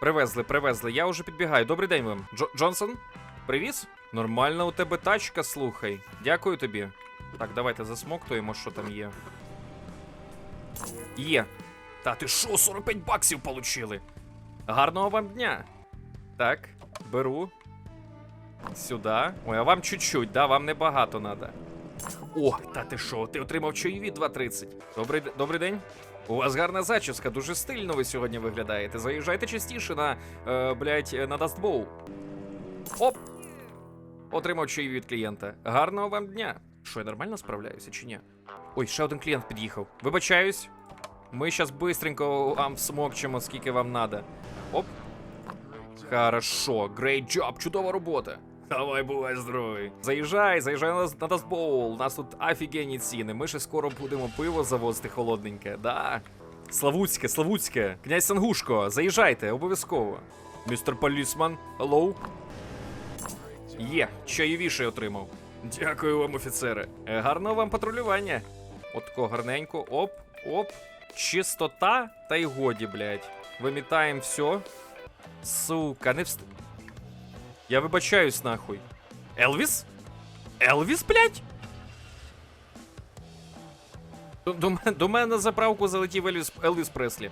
Привезли, привезли. Я вже підбігаю. Добрий день вам. Джо Джонсон? Привіз? Нормальна у тебе тачка, слухай. Дякую тобі. Так, давайте засмоктуємо, що там є. Є. Та ти що, 45 баксів получили? Гарного вам дня. Так, беру. Сюди. Ой, а вам чуть-чуть, да? Вам небагато надо. О, та ти що, ти отримав чаєві 2.30. Добрий, добрий день. У вас гарна зачіска, дуже стильно ви сьогодні виглядаєте. Заїжджайте частіше на, е, блядь, на Дастбоу. Оп! Отримав чаєві від клієнта. Гарного вам дня. Що, я нормально справляюся чи ні? Ой, ще один клієнт під'їхав. Вибачаюсь. Ми зараз бистренько вам всмокчемо, скільки вам надо. Оп. Хорошо, great job, чудова робота. Давай, бувай здоровий. Заїжджай, заїжджай на, на Дастбоул. У нас тут офігенні ціни. Ми ще скоро будемо пиво завозити холодненьке, да. Славутське, Славутське, князь Сангушко, заїжджайте, обов'язково. Містер Полісман, hello. Є, чайовіше отримав. Дякую вам, офіцери. Е, Гарного вам патрулювання. От тако гарненько. Оп, оп. Чистота, та й годі, блядь. Вимітаємо все. Сука, не вст... Я вибачаюсь нахуй. Елвіс? Елвіс, блядь? До, до, до мене заправку залетів Елвіс, Елвіс Преслі.